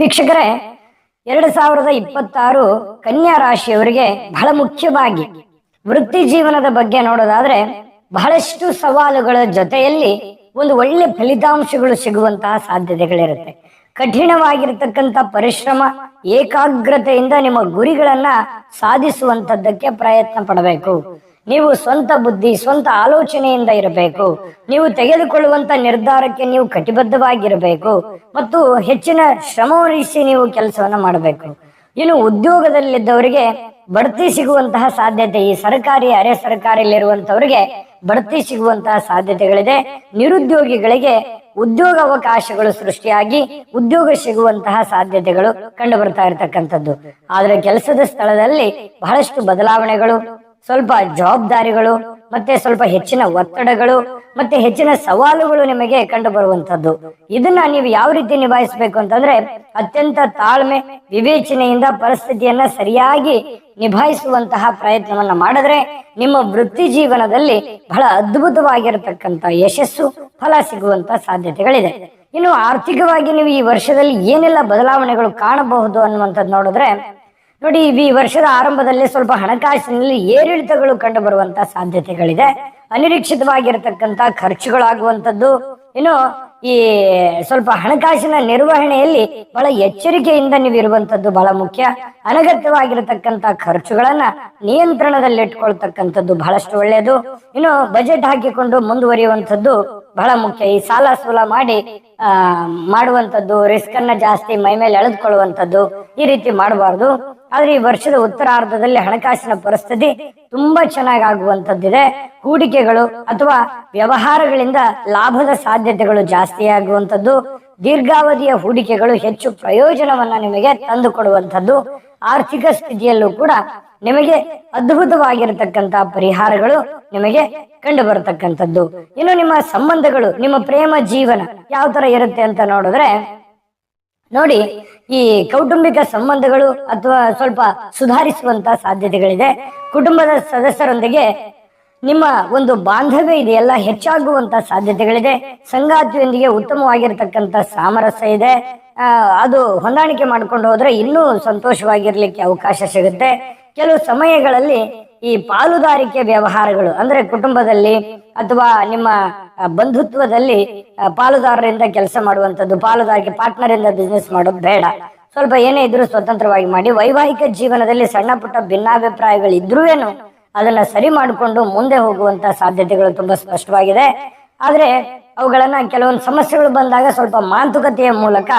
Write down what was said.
ವೀಕ್ಷಕರೇ, ಎರಡು ಸಾವಿರದ ಇಪ್ಪತ್ತಾರು ಕನ್ಯಾ ರಾಶಿಯವರಿಗೆ ಬಹಳ ಮುಖ್ಯವಾಗಿ ವೃತ್ತಿ ಜೀವನದ ಬಗ್ಗೆ ನೋಡೋದಾದ್ರೆ ಬಹಳಷ್ಟು ಸವಾಲುಗಳ ಜೊತೆಯಲ್ಲಿ ಒಂದು ಒಳ್ಳೆ ಫಲಿತಾಂಶಗಳು ಸಿಗುವಂತಹ ಸಾಧ್ಯತೆಗಳಿರುತ್ತೆ. ಕಠಿಣವಾಗಿರ್ತಕ್ಕಂಥ ಪರಿಶ್ರಮ, ಏಕಾಗ್ರತೆಯಿಂದ ನಿಮ್ಮ ಗುರಿಗಳನ್ನ ಸಾಧಿಸುವಂತದ್ದಕ್ಕೆ ಪ್ರಯತ್ನ ಪಡಬೇಕು. ನೀವು ಸ್ವಂತ ಬುದ್ಧಿ, ಸ್ವಂತ ಆಲೋಚನೆಯಿಂದ ಇರಬೇಕು. ನೀವು ತೆಗೆದುಕೊಳ್ಳುವಂತ ನಿರ್ಧಾರಕ್ಕೆ ನೀವು ಕಟಿಬದ್ಧವಾಗಿರಬೇಕು. ಮತ್ತು ಹೆಚ್ಚಿನ ಶ್ರಮವಹಿಸಿ ನೀವು ಕೆಲಸವನ್ನ ಮಾಡಬೇಕು. ಇನ್ನು ಉದ್ಯೋಗದಲ್ಲಿದ್ದವರಿಗೆ ಬಡ್ತಿ ಸಿಗುವಂತಹ ಸಾಧ್ಯತೆ, ಈ ಸರ್ಕಾರಿ, ಅರೆ ಸರ್ಕಾರಿಯಲ್ಲಿರುವಂತವರಿಗೆ ಬಡ್ತಿ ಸಿಗುವಂತಹ ಸಾಧ್ಯತೆಗಳಿದೆ. ನಿರುದ್ಯೋಗಿಗಳಿಗೆ ಉದ್ಯೋಗ ಅವಕಾಶಗಳು ಸೃಷ್ಟಿಯಾಗಿ ಉದ್ಯೋಗ ಸಿಗುವಂತಹ ಸಾಧ್ಯತೆಗಳು ಕಂಡು ಬರ್ತಾ ಇರತಕ್ಕಂಥದ್ದು. ಆದ್ರೆ ಕೆಲಸದ ಸ್ಥಳದಲ್ಲಿ ಬಹಳಷ್ಟು ಬದಲಾವಣೆಗಳು ಸ್ವಲ್ಪ ಜವಾಬ್ದಾರಿಗಳು, ಮತ್ತೆ ಸ್ವಲ್ಪ ಹೆಚ್ಚಿನ ಒತ್ತಡಗಳು, ಮತ್ತೆ ಹೆಚ್ಚಿನ ಸವಾಲುಗಳು ನಿಮಗೆ ಕಂಡು ಬರುವಂತದ್ದು ಇದನ್ನ ನೀವು ಯಾವ ರೀತಿ ನಿಭಾಯಿಸಬೇಕು ಅಂತಂದ್ರೆ ಅತ್ಯಂತ ತಾಳ್ಮೆ, ವಿವೇಚನೆಯಿಂದ ಪರಿಸ್ಥಿತಿಯನ್ನ ಸರಿಯಾಗಿ ನಿಭಾಯಿಸುವಂತಹ ಪ್ರಯತ್ನವನ್ನ ಮಾಡಿದ್ರೆ ನಿಮ್ಮ ವೃತ್ತಿ ಜೀವನದಲ್ಲಿ ಬಹಳ ಅದ್ಭುತವಾಗಿರತಕ್ಕಂತ ಯಶಸ್ಸು, ಫಲ ಸಿಗುವಂತ ಸಾಧ್ಯತೆಗಳಿದೆ. ಇನ್ನು ಆರ್ಥಿಕವಾಗಿ ನೀವು ಈ ವರ್ಷದಲ್ಲಿ ಏನೆಲ್ಲ ಬದಲಾವಣೆಗಳು ಕಾಣಬಹುದು ಅನ್ನುವಂಥದ್ದು ನೋಡಿದ್ರೆ ನೋಡಿ, ಈ ವರ್ಷದ ಆರಂಭದಲ್ಲಿ ಸ್ವಲ್ಪ ಹಣಕಾಸಿನಲ್ಲಿ ಏರಿಳಿತಗಳು ಕಂಡು ಬರುವಂತ ಸಾಧ್ಯತೆಗಳಿದೆ. ಅನಿರೀಕ್ಷಿತವಾಗಿರತಕ್ಕಂತ ಖರ್ಚುಗಳಾಗುವಂಥದ್ದು. ಇನ್ನು ಈ ಸ್ವಲ್ಪ ಹಣಕಾಸಿನ ನಿರ್ವಹಣೆಯಲ್ಲಿ ಬಹಳ ಎಚ್ಚರಿಕೆಯಿಂದ ನೀವು ಬಹಳ ಮುಖ್ಯ. ಅನಗತ್ಯವಾಗಿರತಕ್ಕಂತ ಖರ್ಚುಗಳನ್ನ ನಿಯಂತ್ರಣದಲ್ಲಿಟ್ಕೊಳ್ತಕ್ಕಂಥದ್ದು ಬಹಳಷ್ಟು ಒಳ್ಳೆಯದು. ಇನ್ನು ಬಜೆಟ್ ಹಾಕಿಕೊಂಡು ಮುಂದುವರಿಯುವಂಥದ್ದು ಬಹಳ ಮುಖ್ಯ. ಈ ಸಾಲ ಸೂಲ ಮಾಡಿ, ಆ, ಮಾಡುವಂಥದ್ದು ರಿಸ್ಕ್ ಅನ್ನ ಜಾಸ್ತಿ ಮೈ ಮೇಲೆ ಎಳೆದುಕೊಳ್ಳುವಂಥದ್ದು ಈ ರೀತಿ ಮಾಡಬಾರ್ದು. ಆದ್ರೆ ಈ ವರ್ಷದ ಉತ್ತರಾರ್ಧದಲ್ಲಿ ಹಣಕಾಸಿನ ಪರಿಸ್ಥಿತಿ ತುಂಬಾ ಚೆನ್ನಾಗಿ ಆಗುವಂತದ್ದಿದೆ ಹೂಡಿಕೆಗಳು ಅಥವಾ ವ್ಯವಹಾರಗಳಿಂದ ಲಾಭದ ಸಾಧ್ಯತೆಗಳು ಜಾಸ್ತಿ ಆಗುವಂಥದ್ದು. ದೀರ್ಘಾವಧಿಯ ಹೂಡಿಕೆಗಳು ಹೆಚ್ಚು ಪ್ರಯೋಜನವನ್ನ ನಿಮಗೆ ತಂದು ಕೊಡುವಂಥದ್ದು ಆರ್ಥಿಕ ಸ್ಥಿತಿಯಲ್ಲೂ ಕೂಡ ನಿಮಗೆ ಅದ್ಭುತವಾಗಿರತಕ್ಕಂತ ಪರಿಹಾರಗಳು ನಿಮಗೆ ಕಂಡು ಬರತಕ್ಕಂಥದ್ದು ಇನ್ನು ನಿಮ್ಮ ಸಂಬಂಧಗಳು, ನಿಮ್ಮ ಪ್ರೇಮ, ಜೀವನ ಯಾವ ತರ ಇರುತ್ತೆ ಅಂತ ನೋಡಿದ್ರೆ ನೋಡಿ, ಈ ಕೌಟುಂಬಿಕ ಸಂಬಂಧಗಳು ಅಥವಾ ಸ್ವಲ್ಪ ಸುಧಾರಿಸುವಂತ ಸಾಧ್ಯತೆಗಳಿದೆ. ಕುಟುಂಬದ ಸದಸ್ಯರೊಂದಿಗೆ ನಿಮ್ಮ ಒಂದು ಬಾಂಧವ್ಯ ಇದೆಯಲ್ಲ, ಹೆಚ್ಚಾಗುವಂತ ಸಾಧ್ಯತೆಗಳಿದೆ. ಸಂಗಾತಿಯೊಂದಿಗೆ ಉತ್ತಮವಾಗಿರ್ತಕ್ಕಂಥ ಸಾಮರಸ್ಯ ಇದೆ. ಅದು ಹೊಂದಾಣಿಕೆ ಮಾಡ್ಕೊಂಡು ಹೋದ್ರೆ ಇನ್ನೂ ಸಂತೋಷವಾಗಿರ್ಲಿಕ್ಕೆ ಅವಕಾಶ ಸಿಗುತ್ತೆ. ಕೆಲವು ಸಮಯಗಳಲ್ಲಿ ಈ ಪಾಲುದಾರಿಕೆ ವ್ಯವಹಾರಗಳು ಅಂದ್ರೆ ಕುಟುಂಬದಲ್ಲಿ ಅಥವಾ ನಿಮ್ಮ ಬಂಧುತ್ವದಲ್ಲಿ ಪಾಲುದಾರರಿಂದ ಕೆಲಸ ಮಾಡುವಂಥದ್ದು, ಪಾಲುದಾರಿಕೆ ಪಾರ್ಟ್ನರ್ ಇಂದ ಬಿಸ್ನೆಸ್ ಮಾಡೋದು ಬೇಡ. ಸ್ವಲ್ಪ ಏನೇ ಇದ್ರೂ ಸ್ವತಂತ್ರವಾಗಿ ಮಾಡಿ, ವೈವಾಹಿಕ ಜೀವನದಲ್ಲಿ ಸಣ್ಣ ಪುಟ್ಟ ಭಿನ್ನಾಭಿಪ್ರಾಯಗಳು ಇದ್ರೂವೇನು ಅದನ್ನ ಸರಿ ಮಾಡಿಕೊಂಡು ಮುಂದೆ ಹೋಗುವಂತ ಸಾಧ್ಯತೆಗಳು ತುಂಬಾ ಸ್ಪಷ್ಟವಾಗಿದೆ. ಆದ್ರೆ ಅವುಗಳನ್ನ ಕೆಲವೊಂದು ಸಮಸ್ಯೆಗಳು ಬಂದಾಗ ಸ್ವಲ್ಪ ಮಾತುಕತೆಯ ಮೂಲಕ